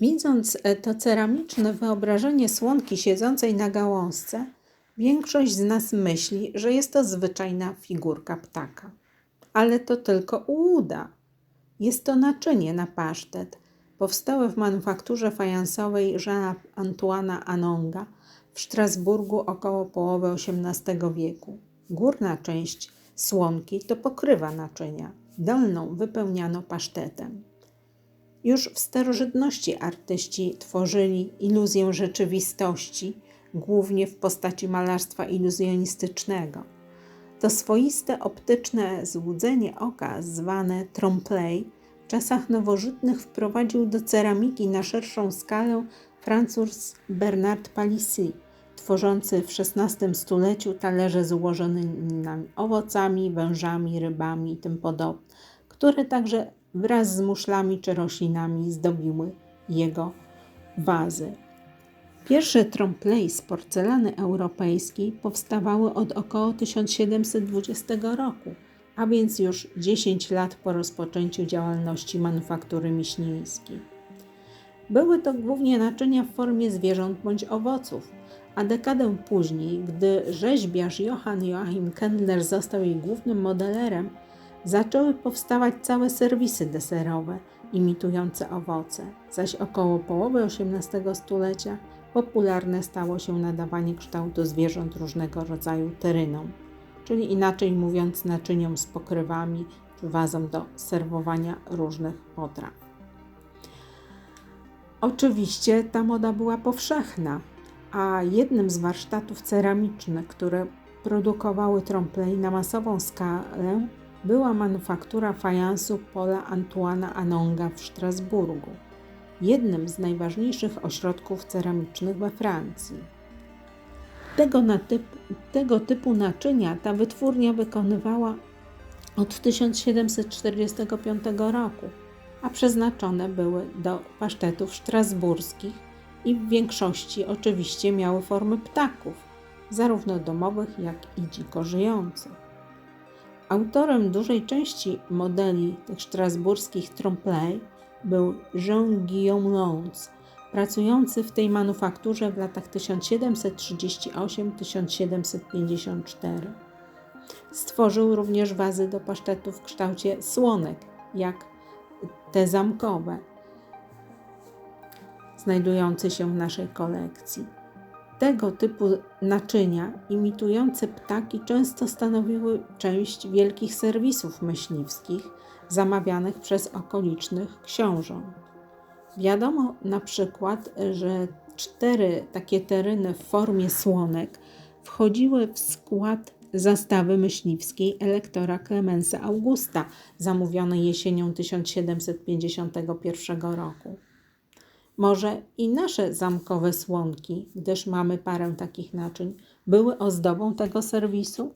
Widząc e, to ceramiczne wyobrażenie słonki siedzącej na gałązce, większość z nas myśli, że jest to zwyczajna figurka ptaka. Ale to tylko ułuda. Jest to naczynie na pasztet, powstałe w manufakturze fajansowej Jeana Antoana Anonga w Strasburgu około połowy XVIII wieku. Górna część słonki to pokrywa naczynia, dolną wypełniano pasztetem. Już w starożytności artyści tworzyli iluzję rzeczywistości, głównie w postaci malarstwa iluzjonistycznego. To swoiste optyczne złudzenie oka, zwane trompe w czasach nowożytnych wprowadził do ceramiki na szerszą skalę Francuz Bernard Palissy, tworzący w XVI stuleciu talerze z ułożonymi owocami, wężami, rybami i tym podobne, które także wraz z muszlami czy roślinami zdobiły jego wazy. Pierwsze trompe z porcelany europejskiej powstawały od około 1720 roku, a więc już 10 lat po rozpoczęciu działalności manufaktury miśnieńskiej. Były to głównie naczynia w formie zwierząt bądź owoców, a dekadę później, gdy rzeźbiarz Johann Joachim Kendler został jej głównym modelerem, zaczęły powstawać całe serwisy deserowe imitujące owoce, zaś około połowy XVIII stulecia popularne stało się nadawanie kształtu zwierząt różnego rodzaju terynom, czyli inaczej mówiąc naczyniom z pokrywami czy wazom do serwowania różnych potraw. Oczywiście ta moda była powszechna, a jednym z warsztatów ceramicznych, które produkowały tromplej na masową skalę, była manufaktura fajansu Pola Antoana Anonga w Strasburgu, jednym z najważniejszych ośrodków ceramicznych we Francji. Tego, tego typu naczynia ta wytwórnia wykonywała od 1745 roku, a przeznaczone były do pasztetów strasburskich i w większości oczywiście miały formy ptaków, zarówno domowych, jak i dziko żyjących. Autorem dużej części modeli tych strasburskich trompe był Jean-Guillaume Lons, pracujący w tej manufakturze w latach 1738-1754. Stworzył również wazy do pasztetu w kształcie słonek, jak te zamkowe, znajdujące się w naszej kolekcji. Tego typu naczynia imitujące ptaki często stanowiły część wielkich serwisów myśliwskich zamawianych przez okolicznych książąt. Wiadomo na przykład, że cztery takie tereny w formie słonek wchodziły w skład zastawy myśliwskiej elektora Clemensa Augusta, zamówionej jesienią 1751 roku. Może i nasze zamkowe słonki, gdyż mamy parę takich naczyń, były ozdobą tego serwisu?